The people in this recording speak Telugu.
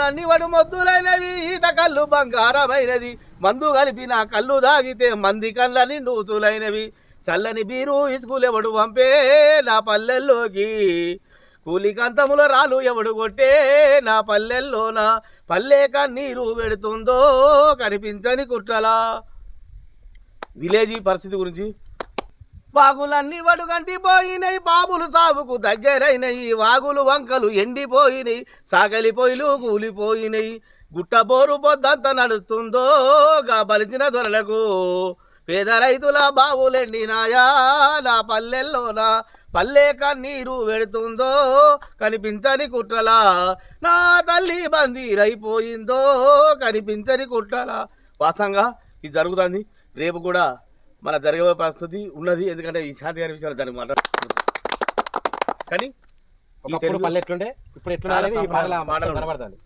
అన్ని వడు మొద్దులైనవి ఈత కళ్ళు బంగారమైనది. మందు కలిపిన కళ్ళు దాగితే మంది కళ్ళని నూతులైనవి చల్లని బీరు ఇసుకులెవడు పంపే నా పల్లెల్లోకి? కూలికంతముల రాలు ఎవడు కొట్టే నా పల్లెల్లో నా పల్లె కన్నీరు పెడుతుందో కనిపించని కుట్రలా. విలేజీ పరిస్థితి గురించి వాగులన్నీ వడుగంటి పోయినాయి బాబులు సాగుకు దగ్గరైనయి వాగులు వంకలు ఎండిపోయినాయి సాగలి పొయ్యిలు కూలిపోయినాయి గుట్టబోరు పొద్దంత నడుస్తుందో గా బలిచిన దొరలకు పేద రైతుల బావులెండినాయా నా పల్లెల్లోనా పల్లె కన్నీరు పెడుతుందో కనిపించని కుట్రలా నా తల్లి బందీరైపోయిందో కనిపించని కుట్రలా. వాసంగా ఇది జరుగుతుంది. రేపు కూడా మన జరగబోయే పరిస్థితి ఉన్నది. ఎందుకంటే ఈ శాంతి గారి విషయాలు దానికి మాట కానీ పల్లె ఎట్లుండే? ఇప్పుడు ఎట్లుండే చాలా అనేది